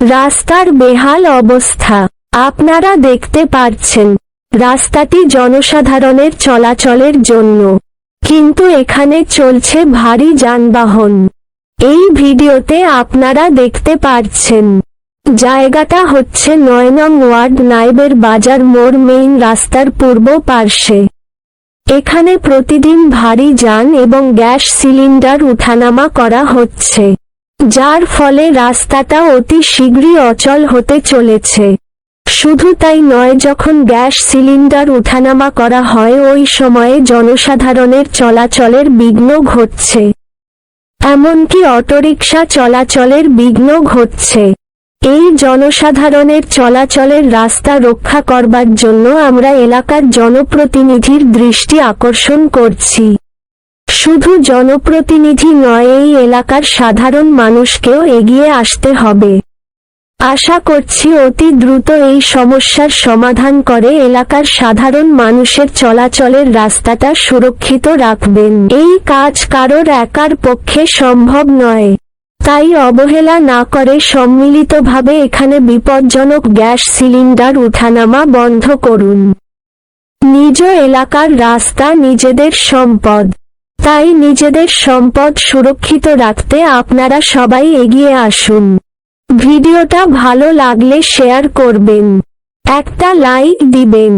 রাস্তার বেহাল অবস্থা। আপনারা দেখতে পারছেন, রাস্তাটি জনসাধারণের চলাচলের জন্য। কিন্তু এখানে চলছে ভারী যানবাহন। এই ভিডিওতে আপনারা দেখতে পারছেন, জায়গাটা হচ্ছে নয় নং ওয়ার্ড নাইবের বাজার মোড় মেইন রাস্তার পূর্ব পার্শ্বে। এখানে প্রতিদিন ভারী যান এবং গ্যাস সিলিন্ডার উঠানামা করা হচ্ছে। যার ফলে রাস্তাটা অতি শীঘ্রই অচল হতে চলেছে। শুধু তাই নয়, যখন গ্যাস সিলিন্ডার উঠানামা করা হয়, ওই সময়ে জনসাধারণের চলাচলের বিঘ্ন ঘটছে। এমনকি অটোরিকশা চলাচলের বিঘ্ন ঘটছে। এই জনসাধারণের চলাচলের রাস্তা রক্ষা করবার জন্য আমরা এলাকার জনপ্রতিনিধির দৃষ্টি আকর্ষণ করছি। শুধু জনপ্রতিনিধি নয়, এই এলাকার সাধারণ মানুষকেও এগিয়ে আসতে হবে। আশা করছি অতি দ্রুত এই সমস্যার সমাধান করে এলাকার সাধারণ মানুষের চলাচলের রাস্তাটা সুরক্ষিত রাখবেন। এই কাজ কারোর একার পক্ষে সম্ভব নয়। তাই অবহেলা না করে সম্মিলিতভাবে এখানে বিপজ্জনক গ্যাস সিলিন্ডার উঠানামা বন্ধ করুন। নিজ এলাকার রাস্তা নিজেদের সম্পদ। তাই নিজেদের সম্পদ সুরক্ষিত রাখতে আপনারা সবাই এগিয়ে আসুন। ভিডিওটা ভালো লাগলে শেয়ার করবেন। একটা লাইক দিবেন।